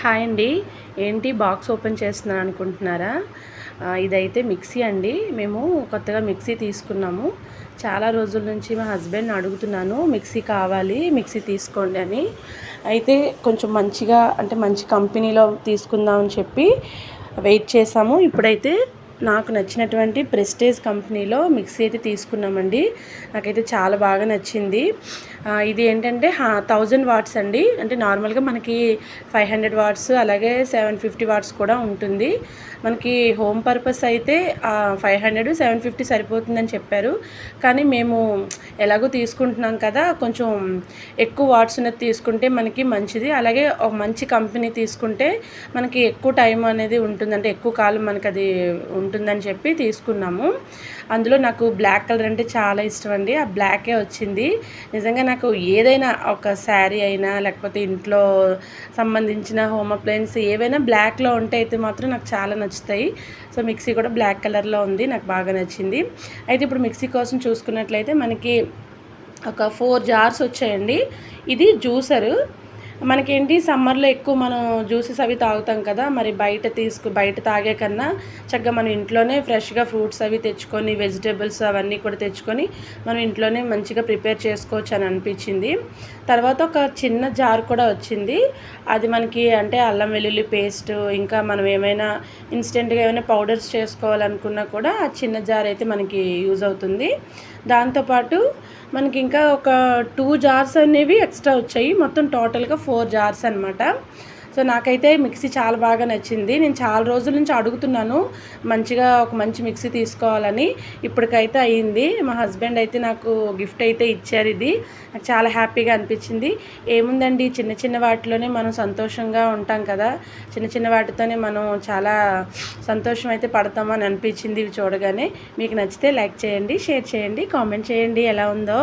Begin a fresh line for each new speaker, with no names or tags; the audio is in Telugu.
హాయ్ అండి. ఏంటి బాక్స్ ఓపెన్ చేస్తున్నాను అనుకుంటున్నారా? ఇదైతే మిక్సీ అండి. మేము కొత్తగా మిక్సీ తీసుకున్నాము. చాలా రోజుల నుంచి మా హస్బెండ్ అడుగుతున్నాను మిక్సీ కావాలి మిక్సీ తీసుకోండి అని. అయితే కొంచెం మంచిగా అంటే మంచి కంపెనీలో తీసుకుందామని చెప్పి వెయిట్ చేసాము. ఇప్పుడైతే నాకు నచ్చినటువంటి ప్రెస్టేజ్ కంపెనీలో మిక్సీ అయితే తీసుకున్నామండి. నాకైతే చాలా బాగా నచ్చింది. ఇది ఏంటంటే థౌజండ్ వాట్స్ అండి. అంటే నార్మల్గా మనకి ఫైవ్ హండ్రెడ్ వాట్స్ అలాగే సెవెన్ ఫిఫ్టీ వాట్స్ కూడా ఉంటుంది. మనకి హోమ్ పర్పస్ అయితే ఫైవ్ హండ్రెడ్ సెవెన్ ఫిఫ్టీ సరిపోతుందని చెప్పారు. కానీ మేము ఎలాగో తీసుకుంటున్నాం కదా కొంచెం ఎక్కువ వాట్స్ ఉన్నది తీసుకుంటే మనకి మంచిది. అలాగే ఒక మంచి కంపెనీ తీసుకుంటే మనకి ఎక్కువ టైం అనేది ఉంటుంది. అంటే ఎక్కువ కాలం మనకి అది ఉంటుందని చెప్పి తీసుకున్నాము. అందులో నాకు బ్లాక్ కలర్ అంటే చాలా ఇష్టం అండి. ఆ బ్లాకే వచ్చింది. నిజంగా నాకు ఏదైనా ఒక శారీ అయినా లేకపోతే ఇంట్లో సంబంధించిన హోమ్ అప్లయన్స్ ఏవైనా బ్లాక్లో ఉంటే అయితే మాత్రం నాకు చాలా నచ్చుతాయి. సో మిక్సీ కూడా బ్లాక్ కలర్లో ఉంది. నాకు బాగా నచ్చింది. అయితే ఇప్పుడు మిక్సీ కోసం చూసుకున్నట్లయితే మనకి ఒక ఫోర్ జార్స్ వచ్చాయండి. ఇది జ్యూసరు. మనకేంటి సమ్మర్లో ఎక్కువ మనం జ్యూసెస్ అవి తాగుతాం కదా మరి బయట తీసుకు బయట తాగే కన్నా చక్కగా మనం ఇంట్లోనే ఫ్రెష్గా ఫ్రూట్స్ అవి తెచ్చుకొని వెజిటేబుల్స్ అవన్నీ కూడా తెచ్చుకొని మనం ఇంట్లోనే మంచిగా ప్రిపేర్ చేసుకోవచ్చు అని అనిపించింది. తర్వాత ఒక చిన్న జార్ కూడా వచ్చింది. అది మనకి అంటే అల్లం వెల్లుల్లి పేస్ట్ ఇంకా మనం ఏమైనా ఇన్స్టెంట్గా ఏమైనా పౌడర్స్ చేసుకోవాలనుకున్నా కూడా ఆ చిన్న జార్ అయితే మనకి యూజ్ అవుతుంది. దాంతోపాటు మనకి ఇంకా ఒక టూ జార్స్ అనేవి ఎక్స్ట్రా వచ్చాయి. మొత్తం టోటల్గా ఫోర్ ఫోర్ జార్స్ అనమాట సో నాకైతే మిక్సీ చాలా బాగా నచ్చింది. నేను చాలా రోజుల నుంచి అడుగుతున్నాను మంచిగా ఒక మంచి మిక్సీ తీసుకోవాలని. ఇప్పటికైతే అయ్యింది మా హస్బెండ్ అయితే నాకు గిఫ్ట్ అయితే ఇచ్చారు ఇది. నాకు చాలా హ్యాపీగా అనిపించింది. ఏముందండి? చిన్న చిన్న వాటిలోనే మనం సంతోషంగా ఉంటాం కదా. చిన్న చిన్న వాటితోనే మనం చాలా సంతోషం అయితే పడతామని అనిపించింది ఇవి చూడగానే. మీకు నచ్చితే లైక్ చేయండి షేర్ చేయండి కామెంట్ చేయండి. ఎలా ఉందో?